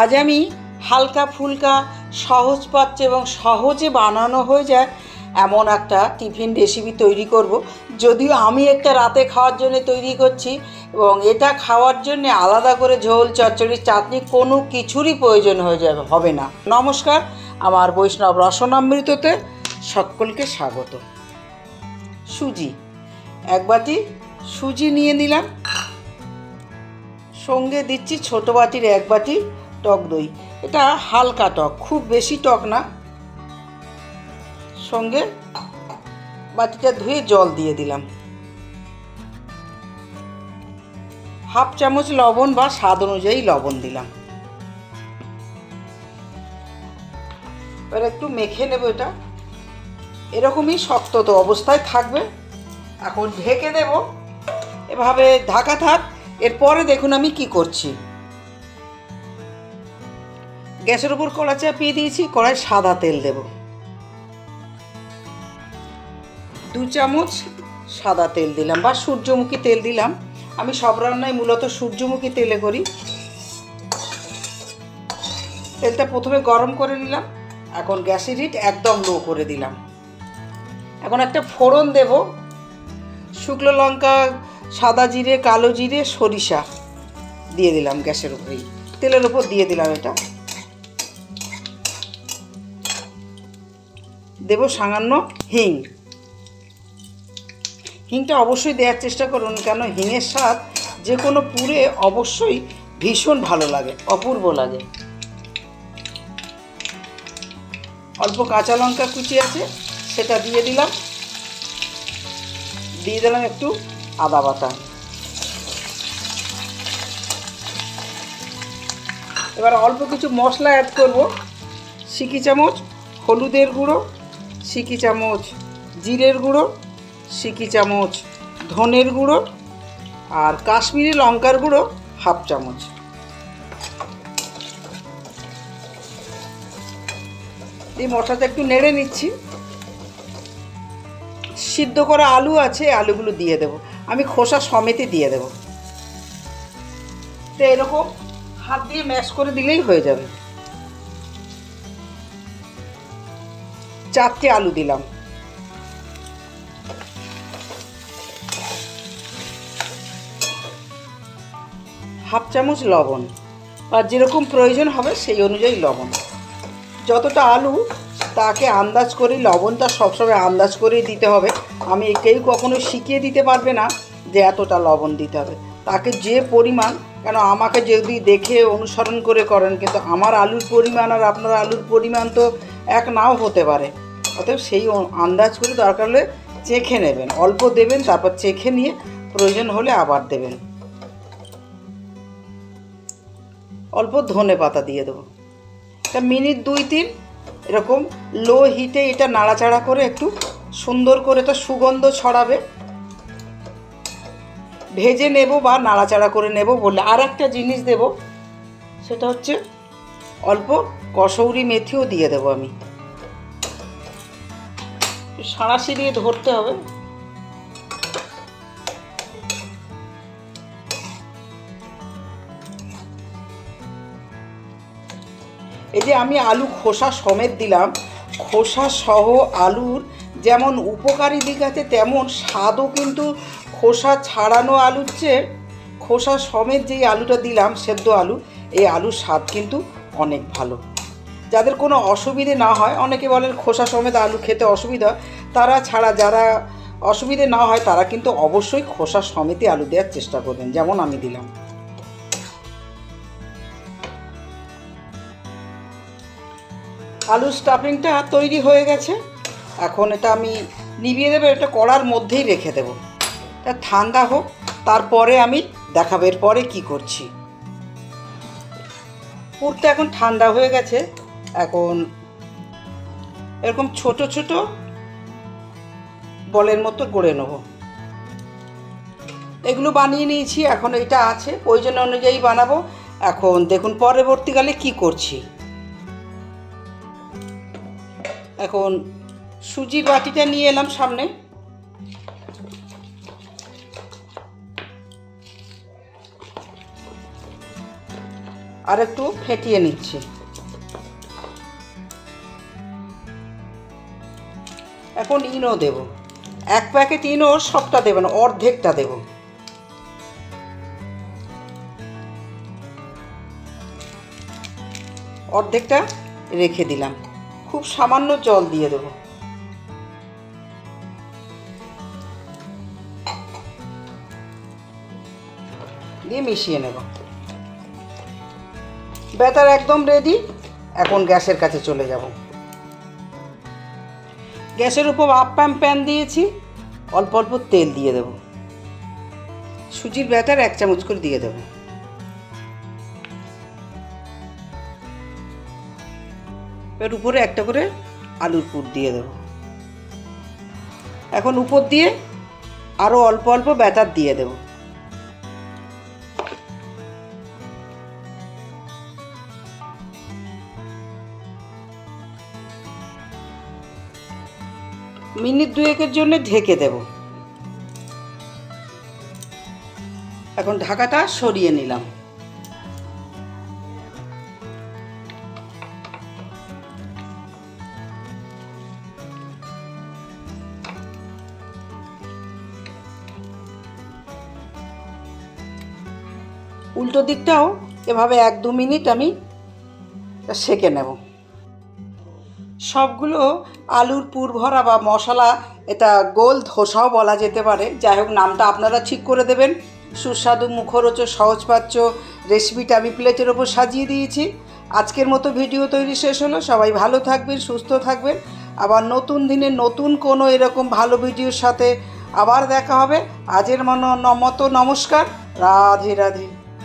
আজ আমি হালকা ফুলকা, সহজ পাচ্ছে এবং সহজে বানানো হয়ে যায় এমন একটা টিফিন রেসিপি তৈরি করব। যদিও আমি একটা রাতে খাওয়ার জন্য তৈরি করছি এবং এটা খাওয়ার জন্য আলাদা করে ঝোল, চচ্চড়ি, চাটনি কোনো কিছুরই প্রয়োজন হয়ে যাবে হবে না। নমস্কার, আমার বৈষ্ণব রসনামৃততে সকলকে স্বাগত। সুজি, এক বাটি সুজি নিয়ে নিলাম। সঙ্গে দিচ্ছি ছোট বাটির এক বাটি টক দই। এটা হালকা টক, খুব বেশি টক না। সঙ্গে বাটিটা ধুয়ে জল দিয়ে দিলাম। হাফ চামচ লবণ বা স্বাদ অনুযায়ী লবণ দিলাম। এবার একটু মেখে নেব এটা। এরকমই শক্ত তো অবস্থায় থাকবে। এখন ঢেকে দেব। এভাবে ঢাকা থাক। এরপরে দেখুন আমি কি করছি। গ্যাসের উপর কড়া চাপিয়ে দিয়েছি কড়াই সাদা তেল দেব। দু চামচ সাদা তেল দিলাম, বা সূর্যমুখী তেল দিলাম। আমি সব রান্নায় মূলত সূর্যমুখী তেলে করি। তেলটা প্রথমে গরম করে নিলাম, এখন গ্যাসের হিট একদম লো করে দিলাম। এখন একটা ফোড়ন দেব, শুকনো লঙ্কা, সাদা জিরে, কালো জিরে, সরিষা দিয়ে দিলাম গ্যাসের উপরেই। তেলের উপর দিয়ে দিলাম এটা। দেব সামান্য হিং। হিংটা অবশ্যই দেওয়ার চেষ্টা করুন, কেন হিঙের স্বাদ যে কোনো পুরে অবশ্যই ভীষণ ভালো লাগে, অপূর্ব লাগে। অল্প কাঁচা লঙ্কা কুচি আছে, সেটা দিয়ে দিলাম। দিয়ে দিলাম একটু আদা বাটা। এবার অল্প কিছু মশলা অ্যাড করব, সিকি চামচ, হলুদের গুঁড়ো সিকি চামচ জিরের গুঁড়ো, সিকি চামচ ধনের গুঁড়ো আর কাশ্মীরি লঙ্কার গুঁড়ো হাফ চামচ। এই মশলাটা একটু নেড়ে নিচ্ছি। সিদ্ধ করা আলু আছে আলুগুলো দিয়ে দেব। আমি খোসা সমেতে দিয়ে দেব। তো এরকম হাত দিয়ে ম্যাশ করে দিলেই হয়ে যাবে। চারটে আলু দিলাম। হাফ চামচ লবণ। আর যেরকম প্রয়োজন হবে সেই অনুযায়ী লবণ। যতটা আলু, তাকে আন্দাজ করেই লবণটা সবসময় আন্দাজ করেই দিতে হবে। আমি কেউ কখনো শিখিয়ে দিতে পারবে না যে এতটা লবণ দিতে হবে। তাকে যে পরিমাণ, কেন আমাকে যদি দেখে অনুসরণ করে করেন, কিন্তু আমার আলুর পরিমাণ আর আপনার আলুর পরিমাণ তো এক নাও হতে পারে। অতএব সেই আন্দাজ করে দরকার হলে চেখে নেবেন। অল্প দেবেন, তারপর চেখে নিয়ে প্রয়োজন হলে আবার দেবেন। অল্প ধনে পাতা দিয়ে দেবো। এটা মিনিট দুই তিন, এরকম লো হিটে এটা নাড়াচাড়া করে একটু সুন্দর করে এটা সুগন্ধ ছড়াবে। ভেজে নেব বা নাড়াচাড়া করে নেব বললে আর একটা জিনিস দেব, সেটা হচ্ছে অল্প কসৌরি মেথিও দিয়ে দেবো আমি। সাঁড়াশি দিয়ে ধরতে হবে। এই যে আমি আলু খোসা সমেত দিলাম খোসা সহ আলুর যেমন উপকারী দিক আছে তেমন স্বাদও কিন্তু খোসা ছাড়ানো আলুর চেয়ে খোসা সমেত যেই আলুটা দিলাম সেদ্ধ আলু এই আলুর স্বাদ কিন্তু অনেক ভালো। যাদের কোনো অসুবিধে না হয়, অনেকে বলেন খোসা সমেত আলু খেতে অসুবিধা, তারা ছাড়া যারা অসুবিধে না হয়, তারা কিন্তু অবশ্যই খোসা সমেতই আলু দেওয়ার চেষ্টা করবেন, যেমন আমি দিলাম। আলুর স্টাফিংটা তৈরি হয়ে গেছে। এখন এটা আমি নিভিয়ে দেবো, এটা কড়ার মধ্যেই রেখে দেবো। ঠান্ডা হোক, তারপরে আমি দেখাবো, এরপরে কি করছি। পুরটা এখন ঠান্ডা হয়ে গেছে। এখন এরকম ছোট ছোট বলের মতো গড়ে নেব। এগুলো বানিয়ে নিয়েছি, এখন এটা আছে, প্রয়োজন অনুযায়ী বানাবো। এখন দেখুন পরবর্তীকালে কি করছি। এখন সুজির বাটিটা নিয়ে এলাম সামনে। আর একটু ফেটিয়ে নিচ্ছি। এখন ইনো দেব। এক প্যাকেট ইনো, সবটা দেবেন অর্ধেকটা দেব। অর্ধেকটা রেখে দিলাম। খুব সামান্য জল দিয়ে দেবো। দিয়ে মিশিয়ে নেব। ব্যাটার একদম রেডি এখন গ্যাসের কাছে চলে যাব। গ্যাসের উপর আপ প্যাম প্যান দিয়েছি, অল্প অল্প তেল দিয়ে দেব। সুজির ব্যাটার এক চামচ করে দিয়ে দেব। এর উপরে একটা করে আলুর পুর দিয়ে দেব। এখন উপর দিয়ে আরও অল্প অল্প ব্যাটার দিয়ে দেবো। মিনিট দুয়েকের জন্য ঢেকে দেব। এখন ঢাকাটা সরিয়ে নিলাম। উল্টো দিকটাও এভাবে এক দু মিনিট আমি সেকে নেব। সবগুলো আলুর পুর ভরা বা মশলা, এটা গোল ধোসাও বলা যেতে পারে। যাই হোক, নামটা আপনারা ঠিক করে দেবেন। সুস্বাদু মুখরোচ সহজপাচ্য রেসিপিটা আমি প্লেটের ওপর সাজিয়ে দিয়েছি। আজকের মতো ভিডিও তৈরি শেষ হলো। সবাই ভালো থাকবেন, সুস্থ থাকবেন। আবার নতুন দিনে নতুন কোনো এরকম ভালো ভিডিওর সাথে আবার দেখা হবে। আজের মনো মতো নমস্কার। রাধে রাধে।